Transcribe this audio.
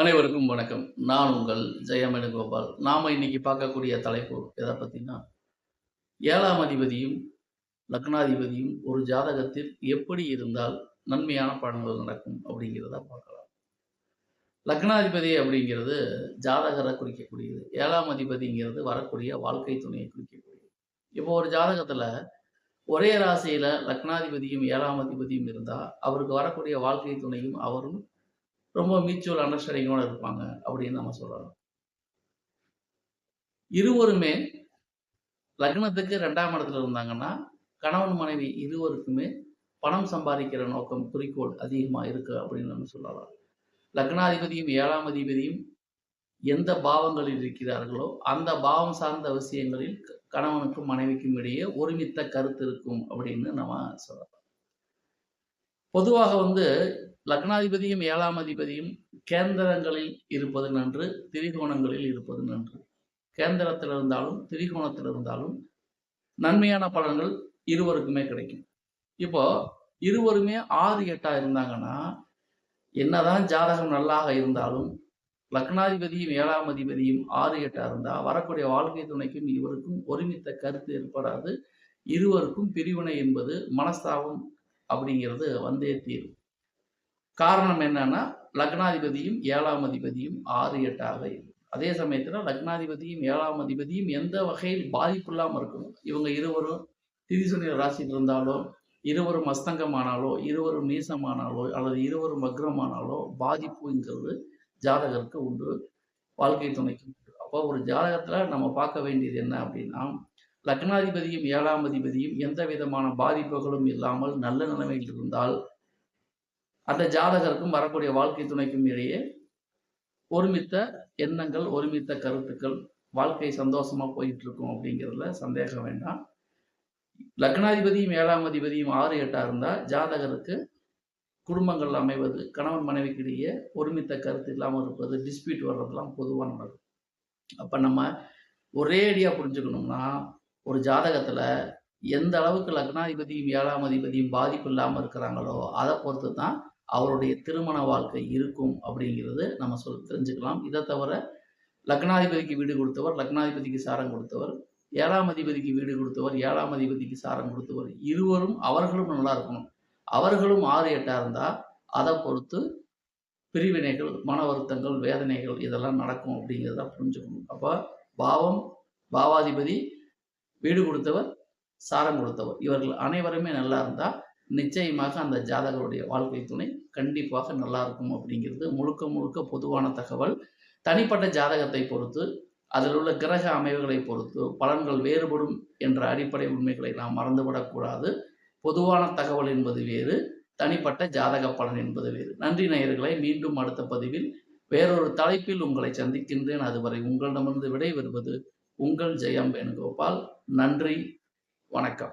அனைவருக்கும் வணக்கம். நான் உங்கள் ஜெயமணி கோபால் நாம இன்னைக்கு பார்க்கக்கூடிய தலைப்பு எதை பத்தினா ஏழாம் அதிபதியும் லக்னாதிபதியும் ஒரு ஜாதகத்தில் எப்படி இருந்தால் நன்மையான பலன்கள் நடக்கும் அப்படிங்கிறத பார்க்கலாம். லக்னாதிபதி அப்படிங்கிறது ஜாதகரை குறிக்கக்கூடியது. ஏழாம் அதிபதிங்கிறது வரக்கூடிய வாழ்க்கை துணையை குறிக்கக்கூடியது. இப்போ ஒரு ஜாதகத்துல ஒரே ராசியில லக்னாதிபதியும் ஏழாம் அதிபதியும் இருந்தா அவருக்கு வரக்கூடிய வாழ்க்கை துணையும் அவரும் ரொம்ப மியூச்சுவல் அண்டர்ஸ்டாண்டிங்கோட இருப்பாங்க அப்படின்னு நம்ம சொல்லலாம். இருவருமே லக்னத்துக்கு ரெண்டாம் இடத்துல இருந்தாங்கன்னா கணவன் மனைவி இருவருக்குமே பணம் சம்பாதிக்கிற நோக்கம் குறிக்கோள் அதிகமா இருக்கு அப்படின்னு நம்ம சொல்லலாம். லக்னாதிபதியும் ஏழாம் அதிபதியும் எந்த பாவங்களில் இருக்கிறார்களோ அந்த பாவம் சார்ந்த விஷயங்களில் க- கணவனுக்கும் மனைவிக்கும் இடையே ஒருமித்த கருத்து இருக்கும் அப்படின்னு நம்ம சொல்லலாம். பொதுவாக வந்து லக்னாதிபதியும் ஏழாம் அதிபதியும் கேந்திரங்களில் இருப்பது நன்று திரிகோணங்களில் இருப்பது நன்று. கேந்திரத்தில் இருந்தாலும் திரிகோணத்தில் இருந்தாலும் நன்மையான பலன்கள் இருவருக்குமே கிடைக்கும். இப்போ இருவருமே ஆறு எட்டா இருந்தாங்கன்னா என்னதான் ஜாதகம் நல்லாக இருந்தாலும் லக்னாதிபதியும் ஏழாம் அதிபதியும் ஆறு எட்டா இருந்தா வரக்கூடிய வாழ்க்கை துணைக்கும் இவருக்கும் ஒருமித்த கருத்து ஏற்படாது. இருவருக்கும் பிரிவினை என்பது மனஸ்தாபம் அப்படிங்கிறது வந்தே தீரும். காரணம் என்னன்னா லக்னாதிபதியும் ஏழாம் அதிபதியும் ஆறு எட்டாக இருக்கு. அதே சமயத்தில் லக்னாதிபதியும் ஏழாம் அதிபதியும் எந்த வகையில் பாதிப்பு இல்லாமல் இருக்கணும்? இவங்க இருவரும் திரிசுனிய ராசியில் இருந்தாலோ இருவரும் அஸ்தங்கமானாலோ இருவரும் நீசமானாலோ அல்லது இருவரும் வக்ரமானாலோ பாதிப்புங்கிறது ஜாதகருக்கு உண்டு. வாழ்க்கை துணைக்கு உண்டு. அப்போ ஒரு ஜாதகத்தில் நம்ம பார்க்க வேண்டியது என்ன அப்படின்னா லக்னாதிபதியும் ஏழாம் அதிபதியும் எந்த விதமான பாதிப்புகளும் இல்லாமல் நல்ல நிலைமையில் இருந்தால் அந்த ஜாதகருக்கும் வரக்கூடிய வாழ்க்கை துணைக்கும் இடையே ஒருமித்த எண்ணங்கள் ஒருமித்த கருத்துக்கள் வாழ்க்கை சந்தோஷமா போயிட்டு இருக்கும் அப்படிங்கிறதுல சந்தேகம் வேண்டாம். லக்னாதிபதியும் ஏழாம் அதிபதியும் ஆறு எட்டா இருந்தா ஜாதகருக்கு குடும்பங்கள் அமைவது கணவன் மனைவிக்கு இடையே ஒருமித்த கருத்து இல்லாமல் இருப்பது டிஸ்பியூட் வர்றதெல்லாம் பொதுவாக நடக்கும். அப்ப நம்ம ஒரே ஒரேடியா புரிஞ்சுக்கணும்னா ஒரு ஜாதகத்துல எந்த அளவுக்கு லக்னாதிபதியும் ஏழாம் அதிபதியும் பாதிப்பு இல்லாமல் இருக்கிறாங்களோ அதை பொறுத்து தான் அவருடைய திருமண வாழ்க்கை இருக்கும் அப்படிங்கிறது நம்ம சொல் தெரிஞ்சுக்கலாம். இதை தவிர லக்னாதிபதிக்கு வீடு கொடுத்தவர் லக்னாதிபதிக்கு சாரம் கொடுத்தவர் ஏழாம் அதிபதிக்கு வீடு கொடுத்தவர் ஏழாம் அதிபதிக்கு சாரம் கொடுத்தவர் இருவரும் அவர்களும் நல்லா இருக்கணும். அவர்களும் ஆறு எட்டாக இருந்தால் அதை பொறுத்து பிரிவினைகள் மன வருத்தங்கள் வேதனைகள் இதெல்லாம் நடக்கும் அப்படிங்கிறத புரிஞ்சுக்கணும். அப்போ பாவம் பாவாதிபதி வீடு கொடுத்தவர் சாரம் கொடுத்தவர். இவர்கள் அனைவருமே நல்லா இருந்தால் நிச்சயமாக அந்த ஜாதகருடைய வாழ்க்கை துணை கண்டிப்பாக நல்லா இருக்கும் அப்படிங்கிறது முழுக்க முழுக்க பொதுவான தகவல். தனிப்பட்ட ஜாதகத்தை பொறுத்து அதில் உள்ள கிரக அமைவுகளை பொறுத்து பலன்கள் வேறுபடும் என்ற அடிப்படை உண்மைகளை நாம் மறந்துவிடக்கூடாது. பொதுவான தகவல் என்பது வேறு தனிப்பட்ட ஜாதக பலன் என்பது வேறு. நன்றி நேயர்களை மீண்டும் அடுத்த பதிவில் வேறொரு தலைப்பில் உங்களை சந்திக்கின்றேன். அதுவரை உங்களிடமிருந்து விடைபெறுவது உங்கள் ஜெயம் வேணுகோபால். நன்றி வணக்கம்.